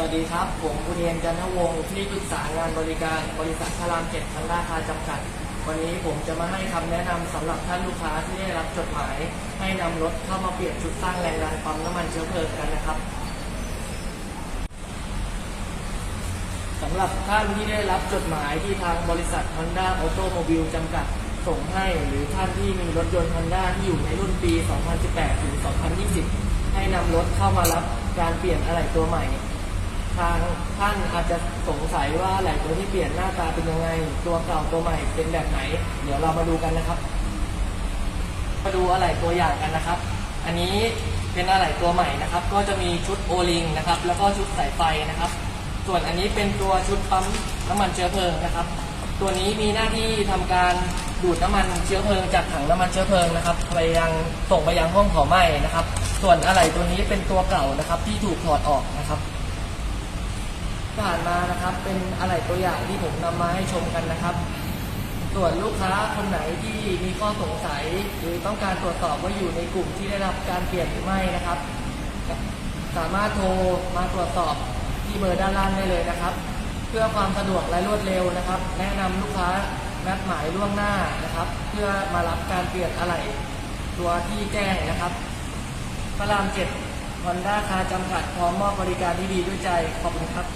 วัสดีครับ ผมคุณเรียนจันทวงศ์ที่ปรึกษางานบริการบริษัทพระรามเจ็ดพันราคาจำกัด วันนี้ผมจะมาให้คำแนะนำสำหรับท่านลูกค้าที่ได้รับจดหมาย ให้นำรถเข้ามาเปลี่ยนชุดสร้างแรงดันปั๊มน้ำมันเชื้อเพลิงกันนะครับสำหรับท่านที่ได้รับจดหมายที่ทางบริษัท Honda Automobile จำกัดส่งให้ หรือท่านที่มีรถยนต์ Honda ที่อยู่ในรุ่นปี 2018 ถึง 2020 ให้นำรถเข้ามารับการเปลี่ยนอะไหล่ตัวใหม่ ทางท่านอาจจะสงสัยว่าอะไหล่ตัวที่เปลี่ยนหน้าตาเป็นยังไง ตัวเก่าตัวใหม่เป็นแบบไหน เดี๋ยวเรามาดูกันนะครับ มาดูอะไหล่ตัวอย่างกันนะครับ อันนี้เป็นอะไหล่ตัวใหม่นะครับ ก็จะมีชุดโอลิงนะครับ แล้วก็ชุดสายไฟนะครับ ส่วนอันนี้เป็นตัวชุดปั๊มน้ำมันเชื้อเพลิงนะครับ ตัวนี้มีหน้าที่ทำการดูดน้ำมันเชื้อเพลิงจากถังน้ำมันเชื้อเพลิงนะครับไปยังส่งไปยังห้องเผาไหม้นะครับ ส่วนอะไหล่ตัวนี้เป็นตัวเก่านะครับ ที่ถูกถอดออกนะครับ ผ่านมานะครับ เป็นอะไหล่ตัวอย่างที่ผมนำมาให้ชมกันนะครับ ส่วนลูกค้าคนไหนที่มีข้อสงสัย หรือต้องการตรวจสอบว่าอยู่ในกลุ่มที่ได้รับการเปลี่ยนหรือไม่นะครับ สามารถโทรมาตรวจสอบที่เบอร์ด้านล่างได้เลยนะครับ เพื่อความสะดวกและรวดเร็วนะครับ แนะนำลูกค้านัดหมายล่วงหน้านะครับ เพื่อมารับการเปลี่ยนอะไหล่ตัวที่แจ้งนะครับพระรามเจ็ดฮอนด้าคาร์จำกัดพร้อมมอบบริการที่ดีด้วยใจ ขอบคุณครับ